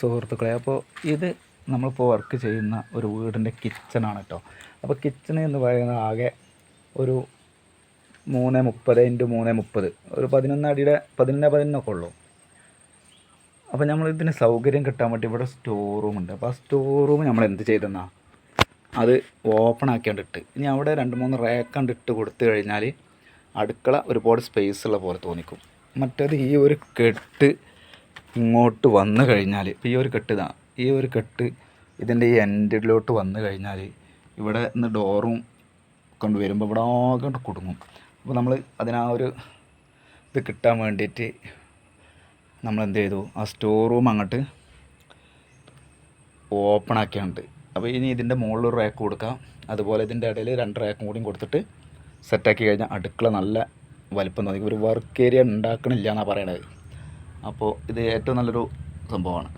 സുഹൃത്തുക്കളെ അപ്പോൾ ഇത് നമ്മളിപ്പോൾ വർക്ക് ചെയ്യുന്ന ഒരു വീടിന്റെ കിച്ചണാണ് കേട്ടോ അപ്പോൾ കിച്ചൺ എന്ന് പറയുന്നത് ആകെ ഒരു മൂന്ന് മുപ്പത് ഇന്റു മൂന്ന് മുപ്പത്. ഒരു പതിനൊന്ന് അടിയുടെ പതിനൊന്ന് പതിനൊന്നൊക്കെ ഉള്ളൂ. അപ്പോൾ നമ്മൾ ഇതിന് സൗകര്യം കിട്ടാൻ വേണ്ടി ഇവിടെ സ്റ്റോർ റൂം ഉണ്ട്. അപ്പോൾ ആ സ്റ്റോർ റൂം നമ്മൾ എന്ത് ചെയ്തെന്നാ? അത് ഓപ്പൺ ആക്കിയാണ്ടിട്ട് ഇനി അവിടെ രണ്ട് മൂന്ന് റേക്ക് ഇട്ട് കൊടുത്തു കഴിഞ്ഞാൽ അടുക്കള ഒരുപാട് സ്പേസ് ഉള്ള പോലെ തോന്നിക്കും. മറ്റേത് ഈ ഒരു കെട്ട് ഇങ്ങോട്ട് വന്നു കഴിഞ്ഞാൽ ഇപ്പോൾ ഈ ഒരു കെട്ട് ഇതാണ് ഈ ഒരു കെട്ട് ഇതിന്റെ ഈ എൻഡിലോട്ട് വന്നു കഴിഞ്ഞാൽ ഇവിടെ നിന്ന് ഡോറും കൊണ്ട് വരുമ്പോൾ ഇവിടെ ആകെ കുടുങ്ങും. അപ്പോൾ നമ്മൾ അതിനാ ഒരു ഇത് കിട്ടാൻ വേണ്ടിയിട്ട് നമ്മൾ എന്ത് ചെയ്തു? ആ സ്റ്റോർ റൂം അങ്ങോട്ട് ഓപ്പൺ ആക്കിയുണ്ട്. അപ്പോൾ ഇനി ഇതിന്റെ മുകളിൽ ഒരു റാക്ക് കൊടുക്കാം. അതുപോലെ ഇതിന്റെ ഇടയിൽ രണ്ട് റാക്കും കൂടിയും കൊടുത്തിട്ട് സെറ്റാക്കി കഴിഞ്ഞാൽ അടുക്കള നല്ല വലിപ്പം തോന്നി. ഒരു വർക്ക് ഏരിയ ഉണ്ടാക്കണില്ല എന്നാണ് പറയണത്. അപ്പോൾ ഇത് ഏറ്റവും നല്ലൊരു സംഭവമാണ്.